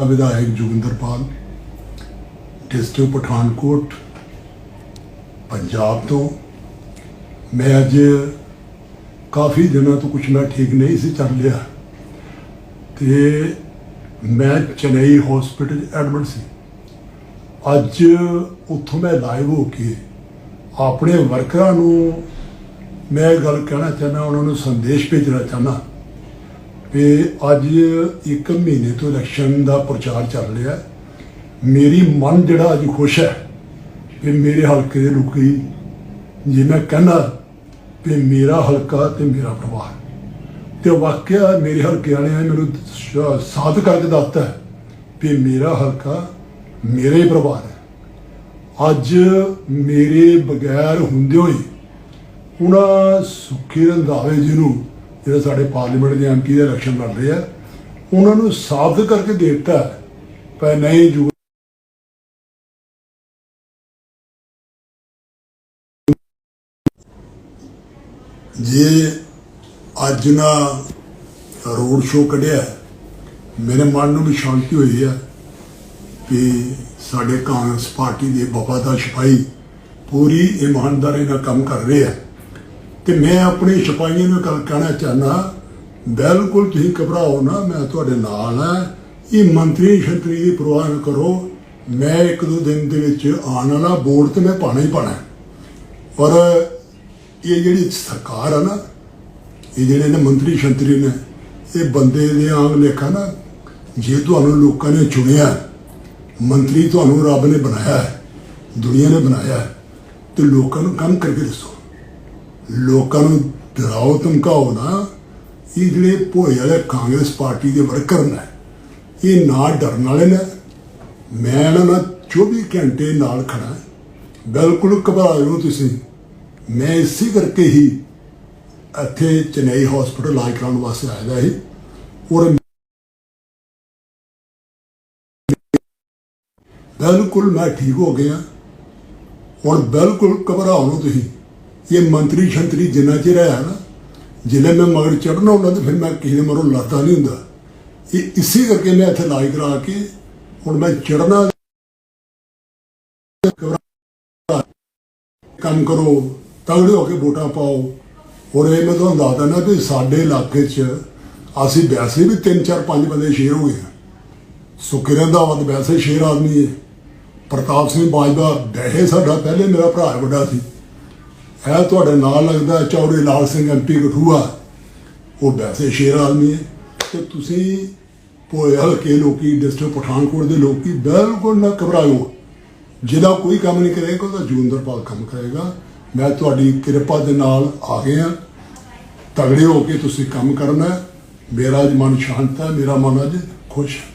ਵਿਧਾਇਕ ਜੋਗਿੰਦਰਪਾਲ ਡਿਸਟ੍ਰਿਕਟ ਪਠਾਨਕੋਟ, ਪੰਜਾਬ ਤੋਂ। ਮੈਂ ਅੱਜ ਕਾਫੀ ਦਿਨਾਂ ਤੋਂ ਕੁਝ ਮੈਂ ਠੀਕ ਨਹੀਂ ਸੀ ਚੱਲ ਰਿਹਾ। ਤੇ ਮੈਂ ਚੇਨਈ ਹਸਪੀਟਲ ਐਡਮਿਟ ਸੀ। ਅੱਜ ਉੱਥੋਂ ਮੈਂ ਲਾਈਵ ਹੋ ਕੇ ਆਪਣੇ ਵਰਕਰਾਂ ਨੂੰ ਮੈਂ ਇਹ ਗੱਲ ਕਹਿਣਾ ਚਾਹੁੰਦਾ, ਉਹਨਾਂ ਨੂੰ ਸੰਦੇਸ਼ ਭੇਜਣਾ ਚਾਹੁੰਦਾ। ਵੀ ਅੱਜ ਇੱਕ ਮਹੀਨੇ ਤੋਂ ਇਲੈਕਸ਼ਨ ਦਾ ਪ੍ਰਚਾਰ ਚੱਲ ਰਿਹਾ ਮੇਰੀ ਮਨ ਜਿਹੜਾ ਅੱਜ ਖੁਸ਼ ਹੈ ਵੀ ਮੇਰੇ ਹਲਕੇ ਦੇ ਲੋਕੀ, ਜੇ ਮੈਂ ਕਹਿੰਦਾ ਵੀ ਮੇਰਾ ਹਲਕਾ ਤੇ ਮੇਰਾ ਪਰਿਵਾਰ। ਤੇ ਵਾਕਿਆ ਮੇਰੇ ਹਲਕੇ ਵਾਲਿਆਂ ਨੇ ਮੈਨੂੰ ਸ਼- ਸਾਥ ਕਰਕੇ ਦੱਸਤਾ ਵੀ ਮੇਰਾ ਹਲਕਾ ਮੇਰੇ ਪਰਿਵਾਰ ਹੈ। ਅੱਜ ਮੇਰੇ ਬਗੈਰ ਹੁੰਦੇ ਹੋਏ ਉਹਨਾਂ ਸੁਖੀ ਰੰਧਾਵੇ ਜੀ ਨੂੰ ਜਿਹੜੇ ਸਾਡੇ ਪਾਰਲੀਮੈਂਟ ਦੇ ਐਮਪੀ ਦੇ ਇਲੈਕਸ਼ਨ ਲੜ ਰਹੇ ਆ, ਉਹਨਾਂ ਨੂੰ ਸਾਬਤ ਕਰਕੇ ਦੇ ਦਿੱਤਾ ਹੈ ਪਰ ਨਹੀਂ ਜੂ ਜੇ ਅੱਜ ਨਾ ਰੋਡ ਸ਼ੋਅ ਕੱਢਿਆ, ਮੇਰੇ ਮਨ ਨੂੰ ਵੀ ਸ਼ਾਂਤੀ ਹੋਈ ਹੈ ਕਿ ਸਾਡੇ ਕਾਂਗਰਸ ਪਾਰਟੀ ਦੇ ਵਫਾਦਾਰ ਸਿਪਾਹੀ ਪੂਰੀ ਇਮਾਨਦਾਰੀ ਨਾਲ ਕੰਮ ਕਰ ਰਹੇ ਆ। ਤੇ ਮੈਂ ਆਪਣੀ ਸਿਪਾਹੀਆਂ ਨੂੰ ਗੱਲ ਕਹਿਣਾ ਚਾਹਨਾ ਬਿਲਕੁਲ ਤੁਸੀਂ ਘਬਰਾਓ ਨਾ, ਮੈਂ ਤੁਹਾਡੇ ਨਾਲ ਹਾਂ। ਇਹ ਮੰਤਰੀ ਛੰਤਰੀ ਦੀ ਪਰਵਾਹ ਨਾ ਕਰੋ। ਮੈਂ ਇੱਕ ਦੋ ਦਿਨ ਦੇ ਵਿੱਚ ਆਉਣ ਵਾਲਾ, ਬੋਰਡ ਤੇ ਮੈਂ ਪਾਣਾ ਹੀ ਪਾਣਾ ਹੈ। ਪਰ ਇਹ ਜਿਹੜੀ ਸਰਕਾਰ ਆ ਨਾ, ਇਹ ਜਿਹੜੇ ਨੇ ਮੰਤਰੀ ਸ਼ੰਤਰੀ ਨੇ, ਇਹ ਬੰਦੇ ਦੇ ਆਂਗ ਲੇਖਾ ਨਾ, ਜੇ ਤੁਹਾਨੂੰ ਲੋਕਾਂ ਨੇ ਚੁਣਿਆ, ਮੰਤਰੀ ਤੁਹਾਨੂੰ ਰੱਬ ਨੇ ਬਣਾਇਆ ਹੈ ਦੁਨੀਆ ਨੇ ਬਣਾਇਆ ਹੈ ਤੇ ਲੋਕਾਂ ਨੂੰ ਕੰਮ ਕਰਕੇ ਦੱਸੋ। ਲੋਕਾਂ ਨੂੰ ਡਰਾਓ, ਧਮਕਾਓ ਨਾ, ਇਹ ਜਿਹੜੇ ਭੋਏ ਵਾਲੇ ਕਾਂਗਰਸ ਪਾਰਟੀ ਦੇ ਵਰਕਰ ਨੇ, ਇਹ ਨਾ ਡਰਨ ਵਾਲੇ ਨੇ। ਮੈਂ ਇਹਨਾਂ ਨਾਲ 24 ਘੰਟੇ ਨਾਲ ਖੜਾ ਬਿਲਕੁਲ ਘਬਰਾਇਓ ਤੁਸੀਂ। ਮੈਂ ਇਸੇ ਕਰਕੇ ਹੀ ਇੱਥੇ ਚੇਨਈ ਹਸਪੀਟਲ ਇਲਾਜ ਕਰਾਉਣ ਵਾਸਤੇ ਆਇਆ ਦਾ ਸੀ। ਔਰ ਬਿਲਕੁਲ ਮੈਂ ਠੀਕ ਹੋ ਗਿਆ। ਔਰ ਬਿਲਕੁਲ ਘਬਰਾਓ ਨਾ ਤੁਸੀਂ। ਇਹ ਮੰਤਰੀ ਸ਼ੰਤਰੀ ਜਿੰਨਾ ਚਿਰ ਹੈ ਨਾ ਜਿਲੇ ਮੈਂ ਮਗਰ ਚੜਨਾ ਹੁੰਦਾ ਤੇ ਫਿਰ ਮੈਂ ਕਿਸੇ ਦੇ ਮਰੋਂ ਲੱਤਾ ਨਹੀਂ ਹੁੰਦਾ। ਇਹ ਇਸੇ ਕਰਕੇ ਮੈਂ ਇੱਥੇ ਇਲਾਜ ਕਰਾ ਕੇ ਹੁਣ ਮੈਂ ਚੜਨਾ ਕੰਮ ਕਰੋ, ਤਗੜੇ ਹੋ ਕੇ ਵੋਟਾਂ ਪਾਓ। ਔਰ ਇਹ ਮੈਂ ਤੁਹਾਨੂੰ ਦੱਸਦਾ ਨਾ ਕਿ ਸਾਡੇ ਇਲਾਕੇ 'ਚ ਅਸੀਂ ਵੈਸੇ ਵੀ 3 4 5 ਬੰਦੇ ਸ਼ੇਰ ਹੋ ਗਏ ਹਾਂ ਸੁੱਕੇ ਰੰਧਾਵਾ ਵੈਸੇ ਸ਼ੇਰ ਆਦਮੀ ਹੈ ਪ੍ਰਤਾਪ ਸਿੰਘ ਬਾਜਵਾ, ਵੈਸੇ ਸਾਡਾ ਪਹਿਲੇ ਮੇਰਾ ਭਰਾ ਵੱਡਾ ਸੀ। ਇਹ ਤੁਹਾਡੇ ਨਾਲ ਲੱਗਦਾ ਹੈ ਚੌੜੇ ਲਾਲ ਸਿੰਘ ਐਮਪੀ ਕਠੂਆ। ਉਹ ਵੈਸੇ ਸ਼ੇਰ ਆਦਮੀ ਹੈ। ਤੇ ਤੁਸੀਂ ਭੋਏ ਹਲਕੇ ਲੋਕੀ, ਡਿਸਟ੍ਰਿਕਟ ਪਠਾਨਕੋਟ ਦੇ ਲੋਕੀ ਬਿਲਕੁਲ ਨਾ ਘਬਰਾਓ ਜਿਹਦਾ ਕੋਈ ਕੰਮ ਨਹੀਂ ਕਰੇਗਾ, ਉਹਦਾ ਜੂੰਦਰਪਾਲ ਕੰਮ ਕਰੇਗਾ। ਮੈਂ ਤੁਹਾਡੀ ਕਿਰਪਾ ਦੇ ਨਾਲ ਆ ਗਿਆ ਤਗੜੇ ਹੋ ਕੇ ਤੁਸੀਂ ਕੰਮ ਕਰਨਾ ਮੇਰਾ ਅੱਜ ਮਨ ਸ਼ਾਂਤ ਹੈ, ਮੇਰਾ ਮਨ ਅੱਜ ਖੁਸ਼ ਹੈ।